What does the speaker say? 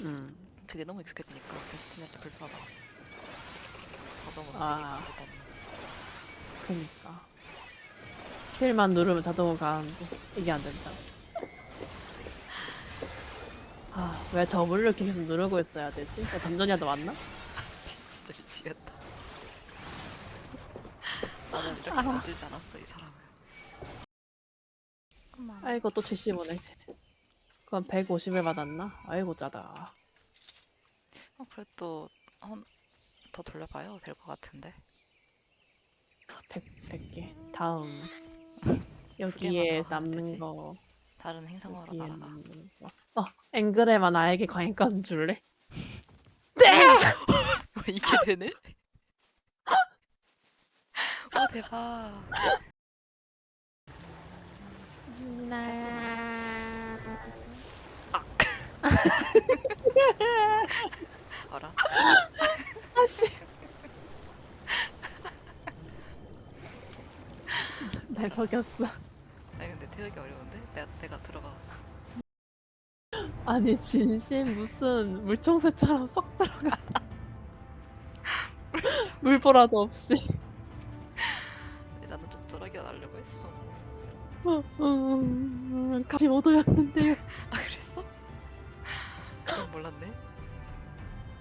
음. 그게 너무 익숙해지니까 데스티니한테 불편하다. 자동 움직이고 아. 그니까. 킬만 누르면 자동으로 가는데 이게 안 된다. 아, 왜 더블 이렇게 계속 누르고 있어야 되지? 나 던전이라도 왔나? 진짜 미치겠다. 나는 이렇게 아. 만들지 않았어 이 사람을. 아이고 또 75네. 그건 150을 받았나? 아이고 짜다. 어, 그래도 한, 더 돌려봐요 될 것 같은데. 100, 100개. 다음. 두 여기에 남는 되지. 거. 다른 행성으로 여기에 날아가. 남는 거. 어, 앵그레만 나에게 과잉권 줄래? 네! 뭐 이게 되네? 와 대박. 알아? 아씨. 날 속였어. 아니 근데 태우기 어려운데? 내가 내가 들어가. 아니 진심 무슨 물총새처럼 쏙 들어가. 물보라도 없이. 나는 좀 쫄하게 날려고 했어. 음, 같이 못 오였는데요. 아? 그건 몰랐네.